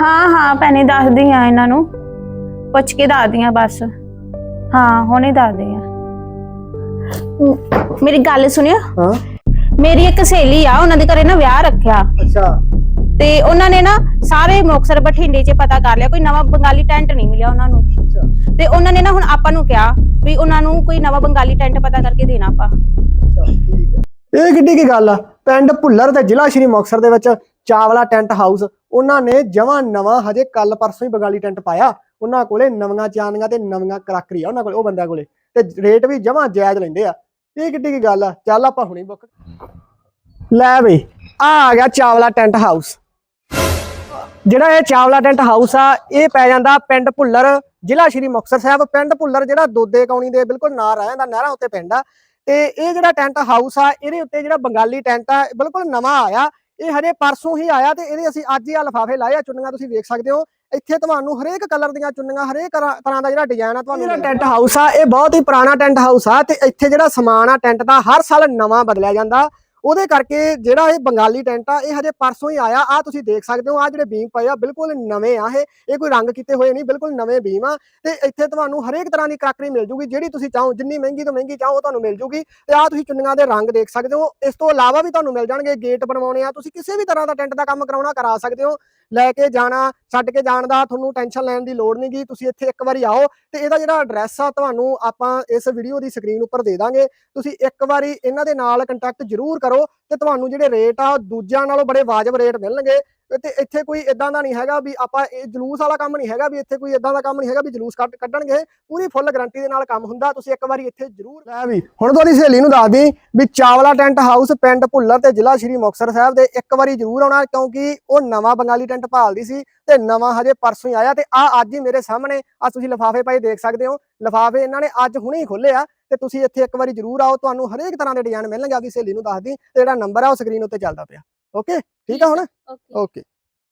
ਹਾਂ ਹਾਂ ਭੈਣੇ ਦੱਸਦੀ ਆ ਇਹਨਾਂ ਨੂੰ। ਪੁੱਛ ਕੇ ਦੱਸਦੀ ਆ ਬਸ। ਹਾਂ ਹੁਣੇ ਦੱਸਦੀ ਆ ਮੇਰੀ ਗੱਲ ਸੁਣਿਓ। ਹਾਂ। ਮੇਰੀ ਇੱਕ ਸਹੇਲੀ ਆ ਉਹਨਾਂ ਦੇ ਘਰੇ ਨਾ ਵਿਆਹ ਰੱਖਿਆ। ਅੱਛਾ। ਤੇ ਉਹਨਾਂ ਨੇ ਨਾ ਸਾਰੇ ਮੁਕਤਸਰ ਬਠਿੰਡੇ 'ਚ ਪਤਾ ਕਰ ਲਿਆ ਕੋਈ ਨਵਾਂ ਬੰਗਾਲੀ ਟੈਂਟ ਨਹੀਂ ਮਿਲਿਆ ਉਹਨਾਂ ਨੂੰ। ਅੱਛਾ। ਤੇ ਉਹਨਾਂ ਨੇ ਨਾ ਹੁਣ ਆਪਾਂ ਨੂੰ ਕਿਹਾ ਵੀ ਉਹਨਾਂ ਨੂੰ ਕੋਈ ਨਵਾਂ ਬੰਗਾਲੀ ਟੈਂਟ ਪਤਾ ਕਰਕੇ ਦੇਣਾ ਆਪਾਂ। ਅੱਛਾ ਠੀਕ ਹੈ। ਇਹ ਕਿੱਡੀ ਕੀ ਗੱਲ ਆ? ਪਿੰਡ ਭੁੱਲਰ ਤੇ ਜ਼ਿਲ੍ਹਾ ਸ਼੍ਰੀ ਮੁਕਤਸਰ ਦੇ ਵਿੱਚ ਚਾਵਲਾ ਟੈਂਟ ਹਾਊਸ। ਉਹਨਾਂ ਨੇ ਜਮਾਂ ਨਵਾਂ ਹਜੇ ਕੱਲ ਪਰਸੋਂ ਹੀ ਬੰਗਾਲੀ ਟੈਂਟ ਪਾਇਆ। ਉਹਨਾਂ ਕੋਲੇ ਨਵੀਆਂ ਚਾਨੀਆਂ ਤੇ ਨਵੀਆਂ ਕਰਾਕਰੀ ਆ ਉਹਨਾਂ ਕੋਲੇ, ਉਹ ਬੰਦਿਆਂ ਕੋਲੇ। ਤੇ ਰੇਟ ਵੀ ਜਮਾਂ ਜਾਇਜ਼ ਲੈਂਦੇ ਆ। ਇਹ ਕਿੱਡੀ ਕੀ ਗੱਲ ਆ। ਚੱਲ ਆਪਾਂ ਹੁਣੀ ਬੁੱਕ ਲੈ ਬਈ, ਆ ਆ ਗਿਆ ਚਾਵਲਾ ਟੈਂਟ ਹਾਊਸ। ਜਿਹੜਾ ਇਹ ਚਾਵਲਾ ਟੈਂਟ ਹਾਊਸ ਆ, ਇਹ ਪੈ ਜਾਂਦਾ ਪਿੰਡ ਭੁੱਲਰ, ਜ਼ਿਲ੍ਹਾ ਸ਼੍ਰੀ ਮੁਕਤਸਰ ਸਾਹਿਬ। ਪਿੰਡ ਭੁੱਲਰ ਜਿਹੜਾ ਦੋਦੇ ਕੌਣੀ ਦੇ ਬਿਲਕੁਲ ਨਾਲ ਰਹਿ ਜਾਂਦਾ ਨਹਿਰਾਂ ਉੱਤੇ ਪਿੰਡ ਆ। ਤੇ ਇਹ ਜਿਹੜਾ ਟੈਂਟ ਹਾਊਸ ਆ, ਇਹਦੇ ਉੱਤੇ ਜਿਹੜਾ ਬੰਗਾਲੀ ਟੈਂਟ ਆ ਬਿਲਕੁਲ ਨਵਾਂ ਆਇਆ। ਇਹ ਹਜੇ ਪਰਸੋਂ ਹੀ ਆਇਆ ਤੇ ਇਹਦੇ ਅਸੀਂ ਅੱਜ ਹੀ ਆ ਲਫਾਫੇ ਲਾਏ ਆ ਚੁੰਨੀਆਂ ਤੁਸੀਂ ਵੇਖ ਸਕਦੇ ਹੋ। ਇੱਥੇ ਤੁਹਾਨੂੰ ਹਰੇਕ ਕਲਰ ਦੀਆਂ ਚੁੰਨੀਆਂ ਹਰੇਕ ਤਰ੍ਹਾਂ ਤਰ੍ਹਾਂ ਦਾ ਜਿਹੜਾ ਡਿਜ਼ਾਈਨ ਆ ਤੁਹਾਨੂੰ ਜਿਹੜਾ ਟੈਂਟ ਹਾਊਸ ਆ ਇਹ ਬਹੁਤ ਹੀ ਪੁਰਾਣਾ ਟੈਂਟ ਹਾਊਸ ਆ ਤੇ ਇੱਥੇ ਜਿਹੜਾ ਸਮਾਨ ਆ ਟੈਂਟ ਦਾ ਹਰ ਸਾਲ ਨਵਾਂ ਬਦਲਿਆ ਜਾਂਦਾ। ਉਹਦੇ ਕਰਕੇ ਜਿਹੜਾ ਇਹ ਬੰਗਾਲੀ ਟੈਂਟ ਆ, ਇਹ ਹਜੇ ਪਰਸੋਂ ਹੀ ਆਇਆ। ਆ ਤੁਸੀਂ ਦੇਖ ਸਕਦੇ ਹੋ ਆ ਜਿਹੜੇ ਬੀਮ ਪਏ ਆ, ਬਿਲਕੁਲ ਨਵੇਂ ਆ ਇਹ। ਇਹ ਕੋਈ ਰੰਗ ਕੀਤੇ ਹੋਏ ਨਹੀਂ, ਬਿਲਕੁਲ ਨਵੇਂ ਬੀਮ ਆ। ਤੇ ਇੱਥੇ ਤੁਹਾਨੂੰ ਹਰੇਕ ਤਰ੍ਹਾਂ ਦੀ ਕਰਾਕਰੀ ਮਿਲ ਜੂਗੀ, ਜਿਹੜੀ ਤੁਸੀਂ ਚਾਹੋ, ਜਿੰਨੀ ਮਹਿੰਗੀ ਤੋਂ ਮਹਿੰਗੀ ਚਾਹੋ, ਉਹ ਤੁਹਾਨੂੰ ਮਿਲ ਜੂਗੀ। ਤੇ ਆ ਤੁਸੀਂ ਚੁੰਨੀਆਂ ਦੇ ਰੰਗ ਦੇਖ ਸਕਦੇ ਹੋ। ਇਸ ਤੋਂ ਇਲਾਵਾ ਵੀ ਤੁਹਾਨੂੰ ਮਿਲ ਜਾਣਗੇ ਗੇਟ ਬਣਵਾਉਣੇ ਆ। ਤੁਸੀਂ ਕਿਸੇ ਵੀ ਤਰ੍ਹਾਂ ਦਾ ਟੈਂਟ ਦਾ ਕੰਮ ਕਰਾਉਣਾ ਕਰਾ ਸਕਦੇ ਹੋ। ਲੈ ਕੇ ਜਾਣਾ, ਛੱਡ ਕੇ ਜਾਣ ਦਾ ਤੁਹਾਨੂੰ ਟੈਨਸ਼ਨ ਲੈਣ ਦੀ ਲੋੜ ਨਹੀਂਗੀ ਤੁਸੀਂ ਇੱਥੇ ਇੱਕ ਵਾਰੀ ਆਓ ਤੇ ਇਹਦਾ ਜਿਹੜਾ ਐਡਰੈਸ ਆ, ਤੁਹਾਨੂੰ ਆਪਾਂ ਇਸ ਵੀਡੀਓ ਦੀ ਸਕਰੀਨ ਉੱਪਰ ਦੇ ਦਾਂਗੇ। ਤੁਸੀਂ ਇੱਕ ਵਾਰੀ ਇਹਨਾਂ ਦੇ ਨਾਲ ਕੰਟੈਕਟ ਜ਼ਰੂਰ ਕਰੋ ਤੇ ਤੁਹਾਨੂੰ ਜਿਹੜੇ ਰੇਟ ਆ ਦੂਜਿਆਂ ਨਾਲੋਂ ਬੜੇ ਵਾਜਬ ਰੇਟ ਮਿਲਣਗੇ। ਤੇ ਇੱਥੇ ਕੋਈ ਇਦਾਂ ਦਾ ਨਹੀਂ ਹੈਗਾ ਵੀ ਆਪਾਂ ਇਹ ਜਲੂਸ ਵਾਲਾ ਕੰਮ ਨਹੀਂ ਹੈਗਾ ਵੀ ਇੱਥੇ ਕੋਈ ਇਦਾਂ ਦਾ ਕੰਮ ਨਹੀਂ ਹੈਗਾ ਵੀ ਜਲੂਸ ਕੱਢ ਕੱਢਣਗੇ। ਪੂਰੀ ਫੁੱਲ ਗਾਰੰਟੀ ਦੇ ਨਾਲ ਕੰਮ ਹੁੰਦਾ। ਤੁਸੀਂ ਇੱਕ ਵਾਰੀ ਇੱਥੇ ਜ਼ਰੂਰ ਲੈ ਵੀ, ਹੁਣ ਤੁਹਾਡੀ ਸਹੇਲੀ ਨੂੰ ਦੱਸ ਦੀ ਵੀ ਚਾਵਲਾ ਟੈਂਟ ਹਾਊਸ ਪਿੰਡ ਭੁੱਲਰ ਤੇ ਜ਼ਿਲ੍ਹਾ ਸ਼੍ਰੀ ਮੁਕਤਸਰ ਸਾਹਿਬ ਦੇ ਇੱਕ ਵਾਰੀ ਜ਼ਰੂਰ ਆਉਣਾ ਕਿਉਂਕਿ ਉਹ ਨਵਾਂ ਬੰਗਾਲੀ ਟੈਂਟ ਭਾਲਦੀ ਸੀ ਤੇ ਨਵਾਂ ਹਜੇ ਪਰਸੋਂ ਹੀ ਆਇਆ ਤੇ ਆ ਅੱਜ ਹੀ ਮੇਰੇ ਸਾਹਮਣੇ ਆ ਤੁਸੀਂ ਲਿਫਾਫੇ ਪਏ ਦੇਖ ਸਕਦੇ ਹੋ। ਲਿਫਾਫੇ ਇਹਨਾਂ ਨੇ ਅੱਜ ਹੁਣੇ ਹੀ ਖੋਲੇ ਆ ਤੇ ਤੁਸੀਂ ਇੱਥੇ ਇੱਕ ਵਾਰੀ ਜ਼ਰੂਰ ਆਓ। ਤੁਹਾਨੂੰ ਹਰੇਕ ਤਰ੍ਹਾਂ ਦੇ ਡਿਜ਼ਾਈਨ ਮਿਲਣਗੇ। ਆਪਦੀ ਸਹੇਲੀ ਨੂੰ ਦੱਸ ਦੀ ਤੇ ਜਿਹੜਾ ਨੰਬਰ ਆ ਉਹ ਸਕਰੀਨ ਉੱਤੇ ਚੱਲਦਾ ਪਿਆ। ਓਕੇ ਠੀਕ ਆ ਹੁਣ? ਓਕੇ